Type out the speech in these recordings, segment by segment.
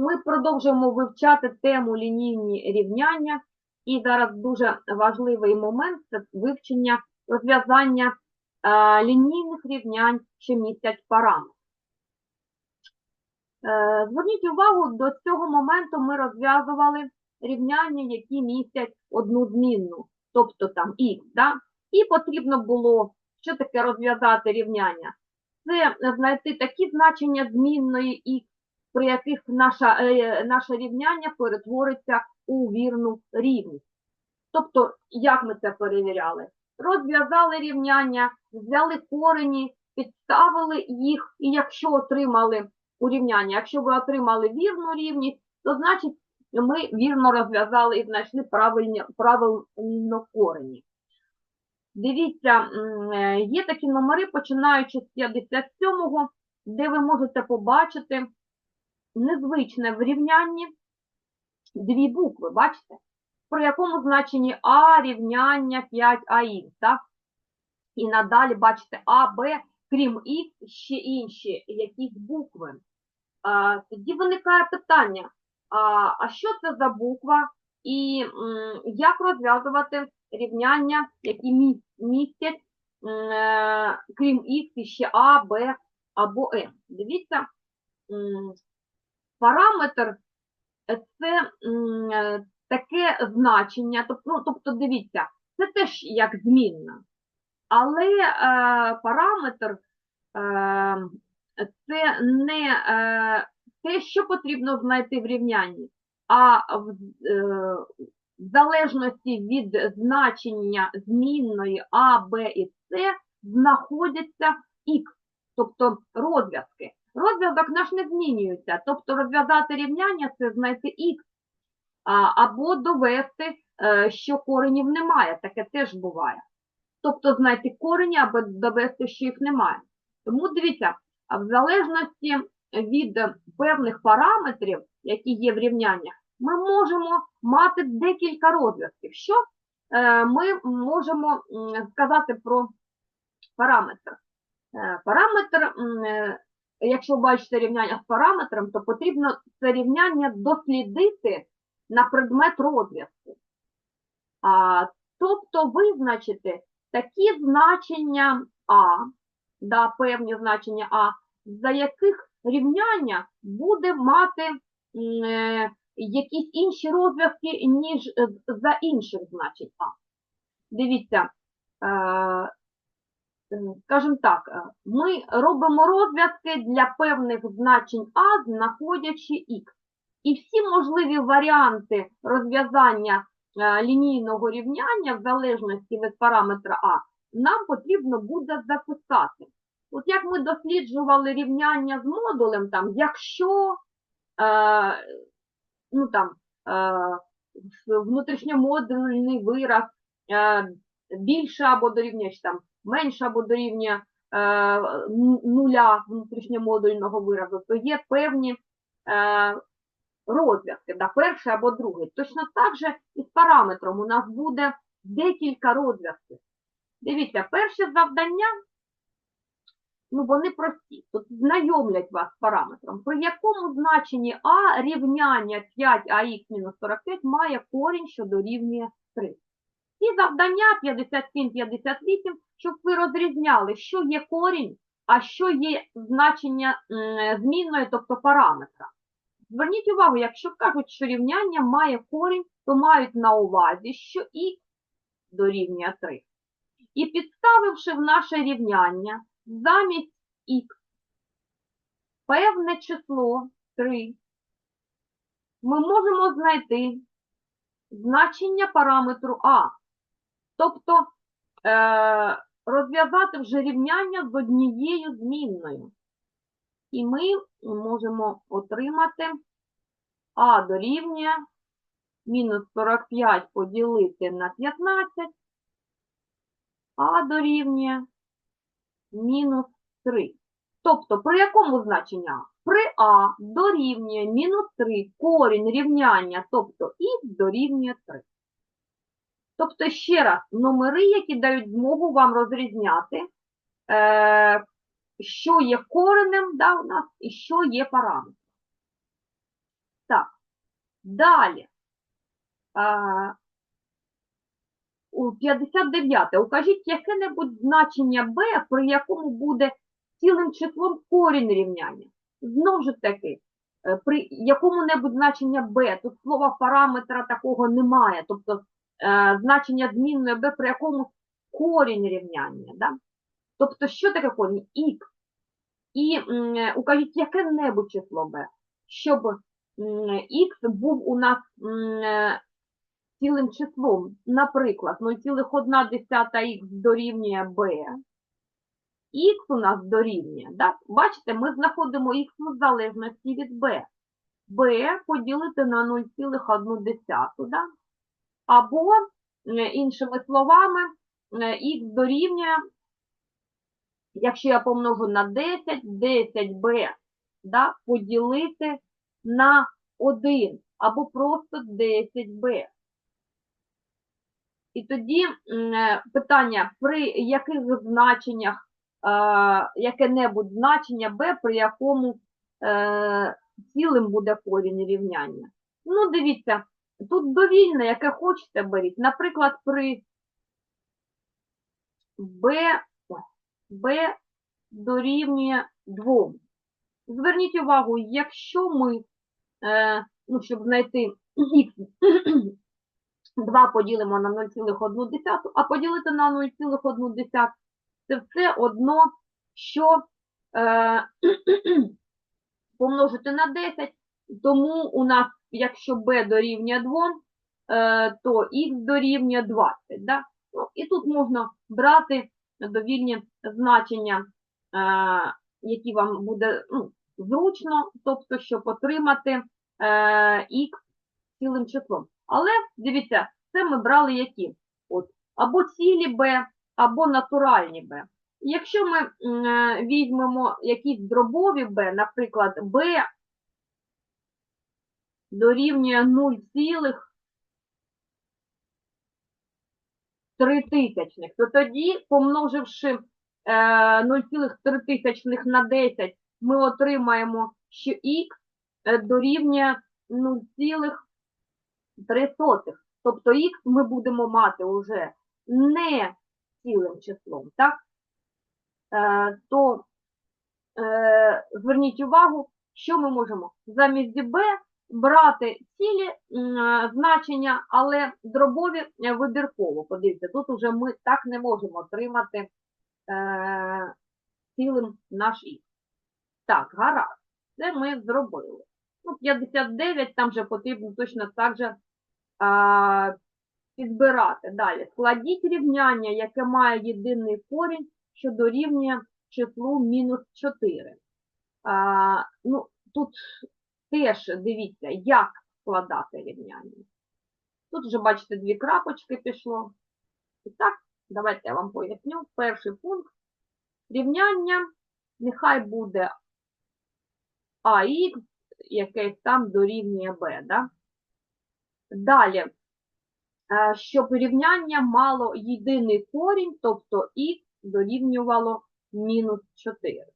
Ми продовжуємо вивчати тему лінійні рівняння, і зараз дуже важливий момент це вивчення розв'язання е, лінійних рівнянь, що містять параметри. Е, Зверніть увагу, до цього моменту ми розв'язували рівняння, які містять одну змінну, тобто там х. Да? І потрібно було, що таке розв'язати рівняння? Це знайти такі значення змінної х, при яких наша, е, наше рівняння перетвориться у вірну рівність. Тобто, як ми це перевіряли? Розв'язали рівняння, взяли корені, підставили їх, і якщо отримали урівняння, якщо ви отримали вірну рівність, то значить ми вірно розв'язали і знайшли правильно корені. Дивіться, е, є такі номери, починаючи з 57-го, де ви можете побачити незвичне в рівнянні дві букви, бачите? При якому значенні А рівняння 5АХ, так? І надалі, бачите, А, Б, крім Х, ще інші якісь букви. А, тоді виникає питання, а, а що це за буква і м, як розв'язувати рівняння, які містять, м, е, крім Х, ще А, Б або М. Дивіться, параметр е, це е, таке значення, тобто, ну, тобто дивіться, це теж як змінна. Але е, параметр е, це не е, те, що потрібно знайти в рівнянні, а в, е, в залежності від значення змінної А, Б і С знаходяться Х, тобто розв'язки. Розв'язок наш не змінюється, тобто розв'язати рівняння це знайти Х, або довести, е, що коренів немає, таке теж буває. Тобто знайти корені або довести, що їх немає. Тому дивіться, в залежності від певних параметрів, які є в рівняннях, ми можемо мати декілька розв'язків. Що е, ми можемо сказати про параметр? Е, Параметр, якщо бачите рівняння з параметром, то потрібно це рівняння дослідити на предмет розв'язку. Тобто визначити такі значення А, да, певні значення А, за яких рівняння буде мати е, якісь інші розв'язки, ніж е, за інших значень А. Дивіться, е, скажімо так, е, ми робимо розв'язки для певних значень А, знаходячи Х. І всі можливі варіанти розв'язання е, лінійного рівняння в залежності від параметра А нам потрібно буде записати. От як ми досліджували рівняння з модулем, там, якщо е, ну, там, е, внутрішньомодульний вираз е, більше або дорівнює там, менше або дорівнює е, ну- нуля внутрішньомодульного виразу, то є певні е, розв'язки, да, перший або другий. Точно так же і з параметром у нас буде декілька розв'язків. Дивіться, перше завдання, ну вони прості, тут знайомлять вас з параметром, при якому значенні А рівняння 5АХ-45 має корінь, що дорівнює 3. Ці завдання 57-58, щоб ви розрізняли, що є корінь, а що є значення змінної, тобто параметра. Зверніть увагу, якщо кажуть, що рівняння має корінь, то мають на увазі, що х дорівнює 3. І підставивши в наше рівняння замість х певне число 3, ми можемо знайти значення параметру а. Тобто е, розв'язати вже рівняння з однією змінною. І ми можемо отримати а дорівнює мінус 45 поділити на 15, а дорівнює мінус 3. Тобто, при якому значенні? При А дорівнює мінус 3 корінь рівняння, тобто х дорівнює 3. Тобто, ще раз, номери, які дають змогу вам розрізняти, е, що є коренем да, у нас і що є параметром. Так, Далі. У 59. Укажіть яке-небудь значення b, при якому буде цілим числом корінь рівняння. Знову ж таки, е, при якому-небудь значення b, тут слова параметра такого немає, тобто е, значення змінної b, при якому корінь рівняння. Да? Тобто, що таке корінь? Х. І укажіть яке-небудь число b, щоб х був у нас цілим числом. Наприклад, 0,1х дорівнює b, х у нас дорівнює, да? бачите, ми знаходимо х в залежності від b. b поділити на 0,1, да? Або, е, іншими словами, е, х дорівнює, якщо я помножу на 10, 10b да? поділити на 1, або просто 10b. І тоді е, питання, при яких значеннях, яке-небудь значення b, при якому цілим буде корінь рівняння. Ну, дивіться, тут довільне, яке хочете беріть. Наприклад, при ой, b дорівнює 2. Зверніть увагу, якщо ми, е, ну, щоб знайти х, 2 поділимо на 0,1, а поділити на 0,1 це все одно, що е, помножити на 10, тому у нас, якщо b дорівнює 2, е, то х дорівнює 20. Да? Ну, і тут можна брати довільні значення, е, які вам буде ну, зручно, тобто, щоб отримати е, х цілим числом. Але дивіться, це ми брали які? От, або цілі b, або натуральні b. Якщо ми е, візьмемо якісь дробові b, наприклад, b дорівнює 0,3 тисячних, то тоді, помноживши е, 0,3 тисячних на 10, ми отримаємо, що х е, дорівнює 0,3. Тобто х ми будемо мати вже не цілим числом, так? Е, то е, зверніть увагу, що ми можемо замість b брати цілі е, значення, але дробові е, вибірково. Подивіться, тут уже ми так не можемо отримати е, цілим наш х. Так, гаразд, це ми зробили. Ну, 59, там же потрібно точно так же а, підбирати. Далі. Складіть рівняння, яке має єдиний корінь, що дорівнює числу мінус 4. А, ну, тут теж дивіться, як складати рівняння. Тут вже, бачите, дві крапочки пішло. І так, давайте я вам поясню. Перший пункт. Рівняння нехай буде АХ, якесь там дорівнює b. Да? Далі, е, щоб рівняння мало єдиний корінь, тобто х дорівнювало мінус 4.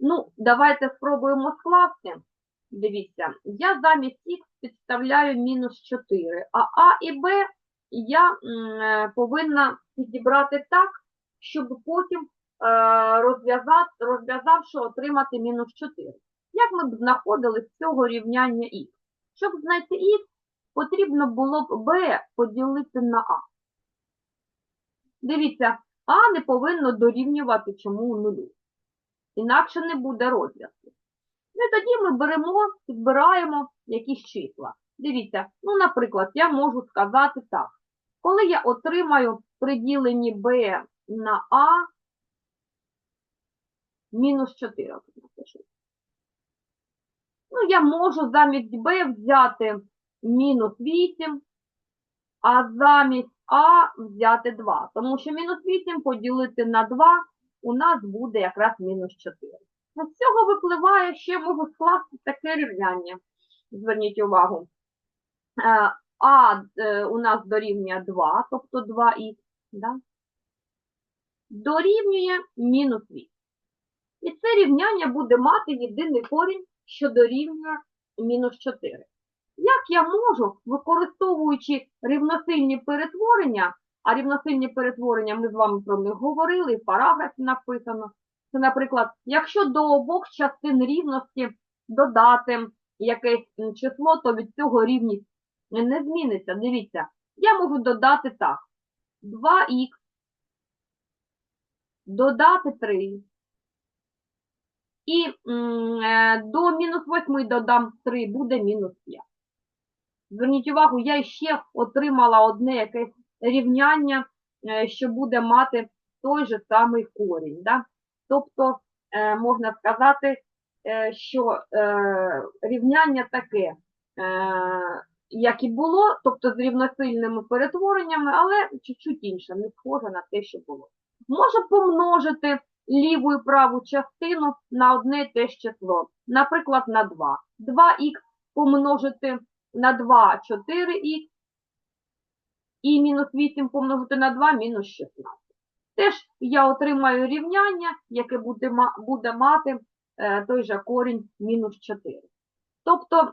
Ну, давайте спробуємо скласти. Дивіться, я замість х підставляю мінус 4, а а і б я е, повинна підібрати так, щоб потім, е, розв'язавши, отримати мінус 4. Як ми б знаходили з цього рівняння х? Щоб знайти х, потрібно було б b поділити на а. Дивіться, а не повинно дорівнювати чому нулю. Інакше не буде розв'язку. Ну і тоді ми беремо, підбираємо якісь числа. Дивіться, ну, наприклад, я можу сказати так. Коли я отримаю при діленні b на а мінус 4, напишу. Ну, я можу замість b взяти мінус 8, а замість а взяти 2. Тому що мінус 8 поділити на 2 у нас буде якраз мінус 4. З цього випливає, я можу скласти таке рівняння. Зверніть увагу. Е, А е, у нас дорівнює 2, тобто 2х, да? дорівнює мінус 8. І це рівняння буде мати єдиний корінь, що дорівнює мінус 4. Як я можу, використовуючи рівносильні перетворення, а рівносильні перетворення ми з вами про них говорили, в параграфі написано. Це, наприклад, якщо до обох частин рівності додати якесь число, то від цього рівність не зміниться. Дивіться, я можу додати так. 2х додати 3. І е, до мінус 8 додам 3, буде мінус 5. Зверніть увагу, я ще отримала одне якесь рівняння, е, що буде мати той же самий корінь. Да? Тобто, е, можна сказати, е, що е, рівняння таке, як і було, тобто з рівносильними перетвореннями, але чуть-чуть інше, не схоже на те, що було. Може помножити ліву і праву частину на одне і те ж число, наприклад, на 2. 2х помножити на 2 – 4х, і мінус 8 помножити на 2 – мінус 16. Теж я отримаю рівняння, яке буде, буде мати е, той же корінь мінус 4. Тобто,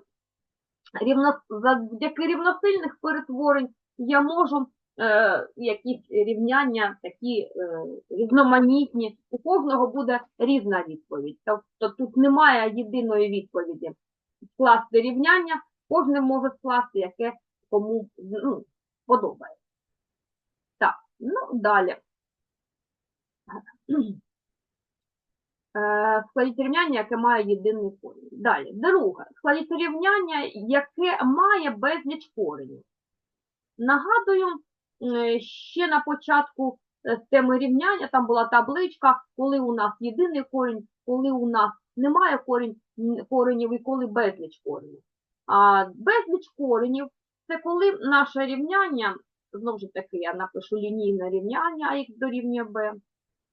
рівно, завдяки рівносильних перетворень я можу е, якісь рівняння такі е, різноманітні, у кожного буде різна відповідь. Тобто тут немає єдиної відповіді. Скласти рівняння, кожен може скласти, яке кому ну, подобається. Так, ну далі. Е, Складіть рівняння, яке має єдиний корінь. Далі, друге. Складіть рівняння, яке має безліч коренів. Нагадую, е, ще на початку е, теми рівняння там була табличка, коли у нас єдиний корінь, коли у нас немає коренів і коли безліч коренів. А безліч коренів це коли наше рівняння, знову ж таки, я напишу лінійне рівняння, ах дорівнює b,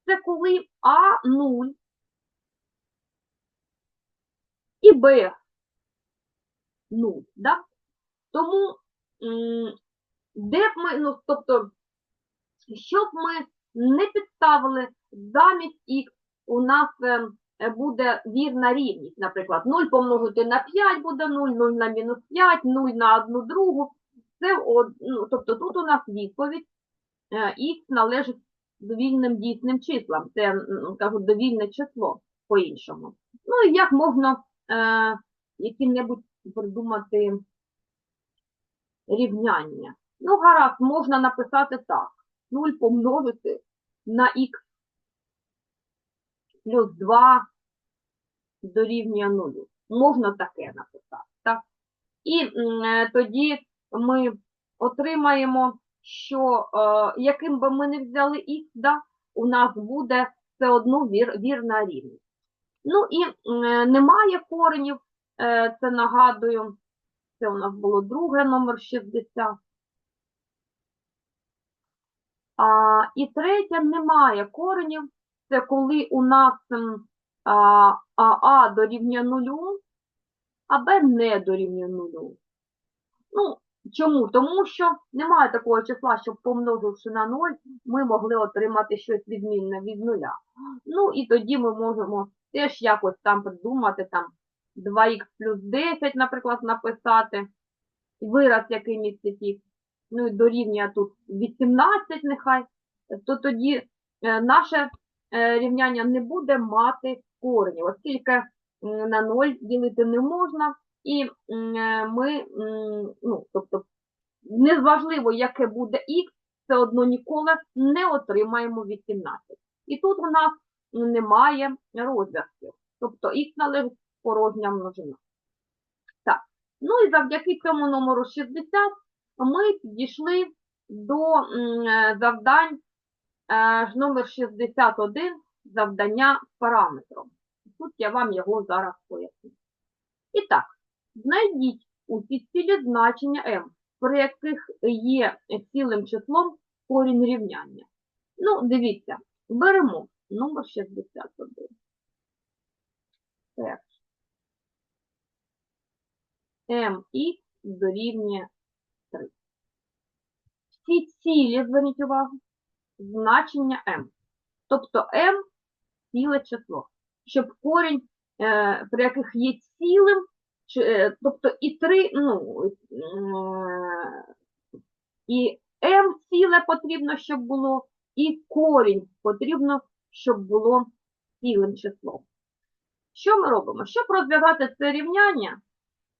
це коли а 0 і b 0. Да? Тому де б ми, ну, тобто, щоб ми не підставили замість х, у нас е, буде вірна рівність. Наприклад, 0 помножити на 5 буде 0, 0 на мінус 5, 0 на 1 другу. Це, ну, тобто тут у нас відповідь е, х належить довільним дійсним числам. Це, кажуть, довільне число по-іншому. Ну і як можна е, які-небудь придумати рівняння? Ну, гаразд, можна написати так. 0 помножити на х плюс 2 дорівнює 0. Можна таке написати. Так? І е, тоді ми отримаємо, що е, яким би ми не взяли х, да, у нас буде все одно вір, вірна рівність. Ну і е, немає коренів, е, це нагадую, це у нас було друге, номер 60. А, і третє, немає коренів. Це коли у нас а, а, а дорівнює нулю, а Б не дорівнює нулю. Ну, чому? Тому що немає такого числа, щоб помноживши на 0, ми могли отримати щось відмінне від нуля. Ну, і тоді ми можемо теж якось там придумати, там 2х плюс 10, наприклад, написати, вираз, який містить ну і дорівнює тут 18 нехай, то тоді е, наше е, рівняння не буде мати коренів, оскільки на 0 ділити не можна, і е, ми, ну, тобто, незважливо, яке буде х, все одно ніколи не отримаємо 18. І тут у нас немає розв'язків, тобто х належить порожня множина. Так, ну і завдяки цьому номеру 60 ми підійшли до е, завдань е, номер 61, завдання параметром. Тут я вам його зараз поясню. І так, знайдіть усі цілі значення m, при яких є цілим числом корінь рівняння. Ну, дивіться, беремо номер 61. Перше. mx дорівнює 3. Всі цілі, зверніть увагу, значення m. Тобто m – ціле число. Щоб корінь, е, при яких є цілим тобто і 3, ну, е, і m ціле потрібно, щоб було, і корінь потрібно, щоб було цілим числом. Що ми робимо? Щоб розв'язати це рівняння,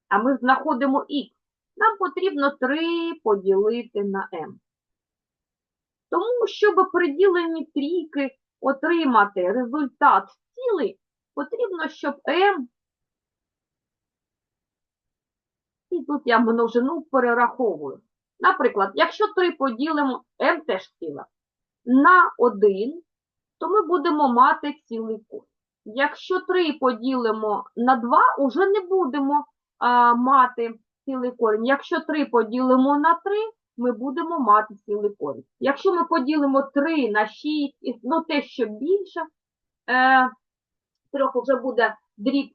а ми знаходимо х, нам потрібно 3 поділити на m. Тому, щоб при трійки отримати результат цілий, потрібно, щоб m, і тут я множину перераховую. Наприклад, якщо 3 поділимо, m теж ціла, на 1, то ми будемо мати цілий код. Якщо 3 поділимо на 2, уже не будемо а, мати цілий корінь. Якщо 3 поділимо на 3, ми будемо мати цілий корінь. Якщо ми поділимо 3 на 6, ну те, що більше, е, трьох вже буде дріб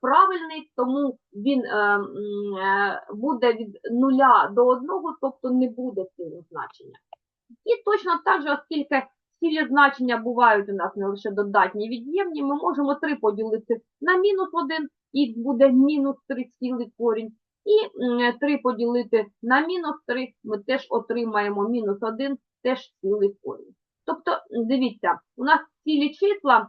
правильний, тому він е, е, буде від 0 до 1, тобто не буде цілого значення. І точно так же, оскільки цілі значення бувають у нас не лише додатні від'ємні, ми можемо 3 поділити на мінус 1, х буде мінус 3 цілий корінь. І 3 поділити на мінус 3, ми теж отримаємо мінус 1, теж цілий корінь. Тобто, дивіться, у нас цілі числа, е,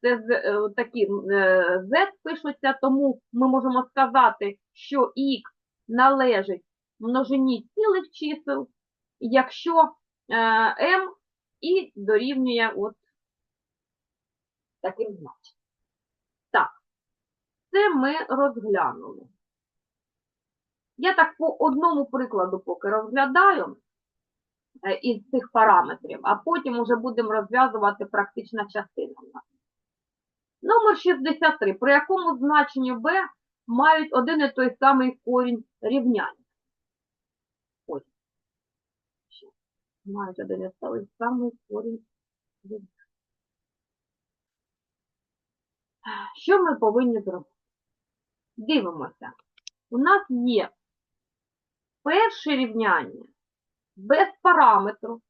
це з- е, такі е, z пишуться, тому ми можемо сказати, що х належить множині цілих чисел, якщо е, m і дорівнює от таким значенням. Так, це ми розглянули. Я так по одному прикладу поки розглядаю е, із цих параметрів, а потім уже будемо розв'язувати практична частина. Номер 63. При якому значенню b мають один і той самий корінь рівняння? Ось. Мають один і той самий корінь рівняння. Що ми повинні зробити? Дивимося. У нас є перше рівняння без параметру,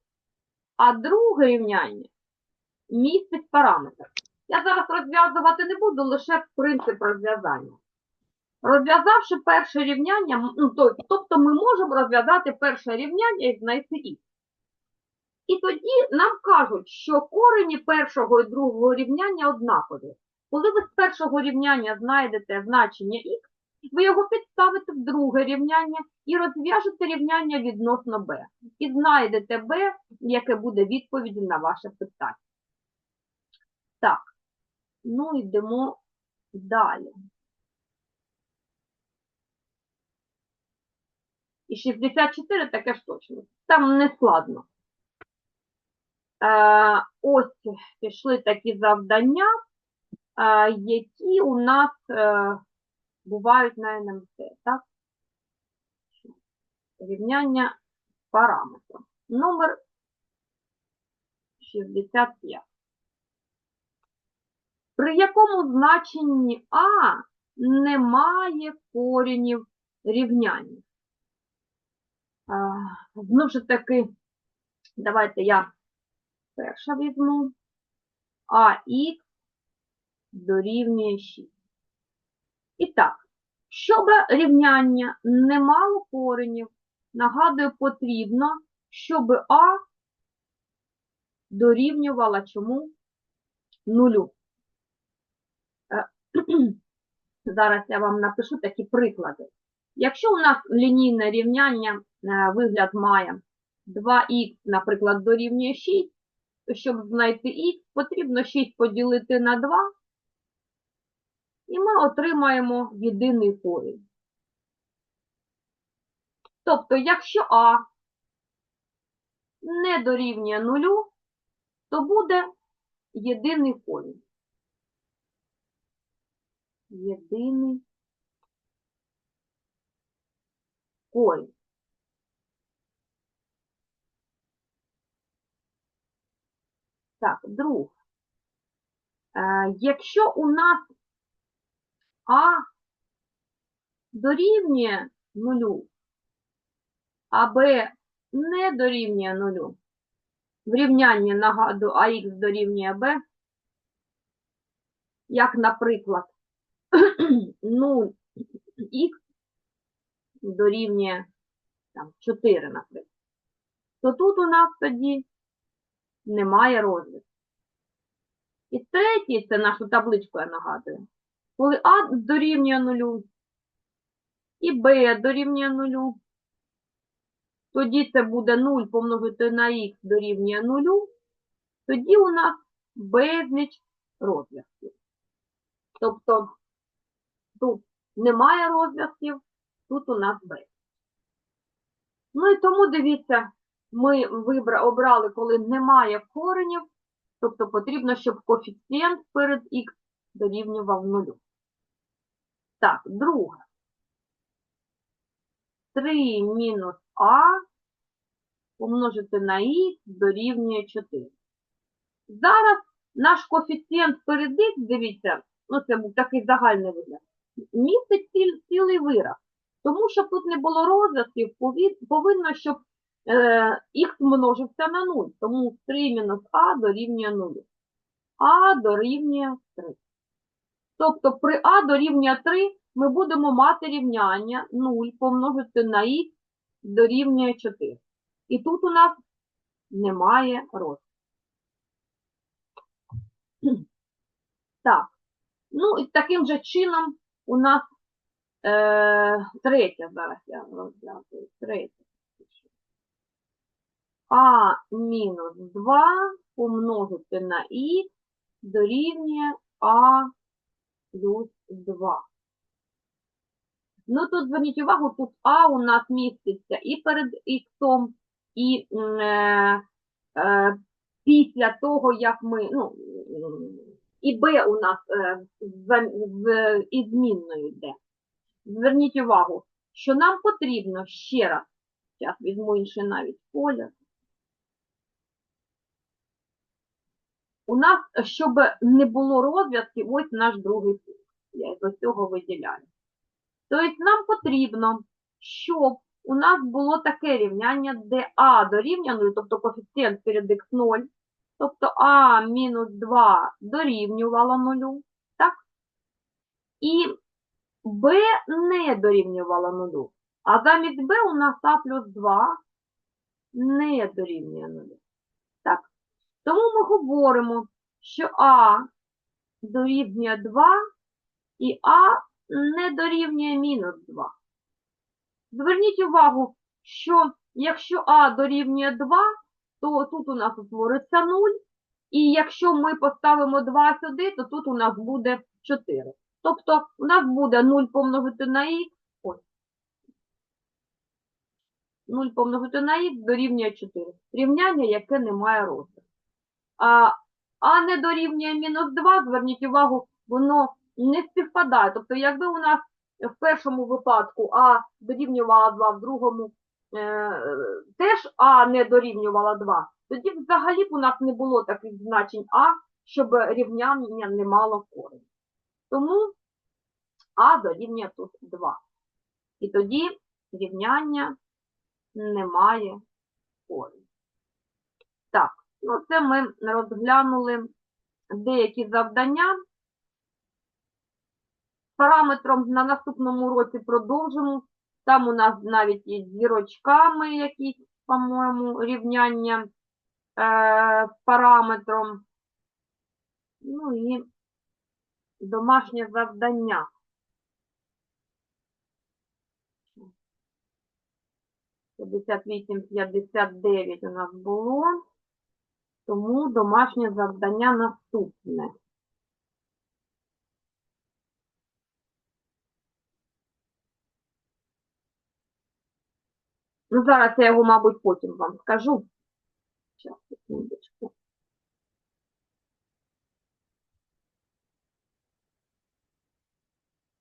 а друге рівняння містить параметр. Я зараз розв'язувати не буду, лише принцип розв'язання. Розв'язавши перше рівняння, ну, то- тобто ми можемо розв'язати перше рівняння і знайти х. І тоді нам кажуть, що корені першого і другого рівняння однакові. Коли ви з першого рівняння знайдете значення х, ви його підставите в друге рівняння і розв'яжете рівняння відносно b. І знайдете b, яке буде відповіддю на ваше питання. Так, ну йдемо далі. І 64 таке ж точно. Там не складно. Е, ось пішли такі завдання, е, які у нас е, бувають на НМТ, так? Рівняння параметру. Номер 65. При якому значенні А немає коренів рівняння? Знову ж таки, давайте я перша візьму. АХ дорівнює 6. І так, щоб рівняння не мало коренів, нагадую, потрібно, щоб А дорівнювала чому? Нулю. Е, Зараз я вам напишу такі приклади. Якщо у нас лінійне рівняння е, вигляд має 2х, наприклад, дорівнює 6, то щоб знайти х, потрібно 6 поділити на 2, і ми отримаємо єдиний корінь. Тобто, якщо а не дорівнює нулю, то буде єдиний корінь. Єдиний корінь. Так, друг. Е, якщо у нас А дорівнює нулю, а Б не дорівнює нулю, в рівнянні нагадую АХ дорівнює Б, як, наприклад, 0 х дорівнює там, 4, наприклад, то тут у нас тоді немає розвитку. І третій, це нашу табличку я нагадую, коли А дорівнює нулю і Б дорівнює нулю, тоді це буде 0 помножити на х дорівнює нулю, тоді у нас безліч розв'язків. Тобто тут немає розв'язків, тут у нас безліч. Ну і тому дивіться, ми вибра, обрали, коли немає коренів, тобто потрібно, щоб коефіцієнт перед х дорівнював нулю. Так, друге. 3 мінус а помножити на х дорівнює 4. Зараз наш коефіцієнт перед х, дивіться, ну це був такий загальний вигляд, містить ціл- цілий вираз. Тому, щоб тут не було розв'язків, повинно, щоб е, х множився на 0. Тому 3 мінус а дорівнює 0. а дорівнює 3. Тобто при а дорівнює 3 ми будемо мати рівняння 0 помножити на х дорівнює 4. І тут у нас немає розв'язку. Так, ну і таким же чином у нас е, третя, зараз я розв'язую, третя. А мінус 2 помножити на х дорівнює А плюс 2. Ну, тут зверніть увагу, тут А у нас міститься і перед х, і е, е, після того, як ми, ну, і Б у нас е, з, з, із змінною йде. Зверніть увагу, що нам потрібно ще раз, зараз візьму інший навіть колір. У нас, щоб не було розв'язків, ось наш другий пункт. Я з цього виділяю. Тобто нам потрібно, щоб у нас було таке рівняння, де А дорівнює 0, тобто коефіцієнт перед х 0, тобто А мінус 2 дорівнювало 0, так? І Б не дорівнювало 0. А замість Б у нас А плюс 2 не дорівнює 0. Тому ми говоримо, що А дорівнює 2 і А не дорівнює мінус 2. Зверніть увагу, що якщо А дорівнює 2, то тут у нас утвориться 0, і якщо ми поставимо 2 сюди, то тут у нас буде 4. Тобто у нас буде 0 помножити на х, ось. 0 помножити на х дорівнює 4. Рівняння, яке не має розвитку. А, а не дорівнює мінус 2, зверніть увагу, воно не співпадає. Тобто, якби у нас в першому випадку А дорівнювала 2, в другому е, теж А не дорівнювала 2, тоді взагалі б у нас не було таких значень А, щоб рівняння не мало корень. Тому А дорівнює тут 2. І тоді рівняння не має корень. Так, ну це ми розглянули деякі завдання. Параметром на наступному році продовжимо. Там у нас навіть є зірочками якісь, по-моєму, рівняння е, з параметром. Ну і домашнє завдання. П'ятдесят вісім, п'ятдесят дев'ять у нас було. Тому домашнє завдання наступне. Ну, зараз я його, мабуть, потім вам скажу. Зараз, секундочку.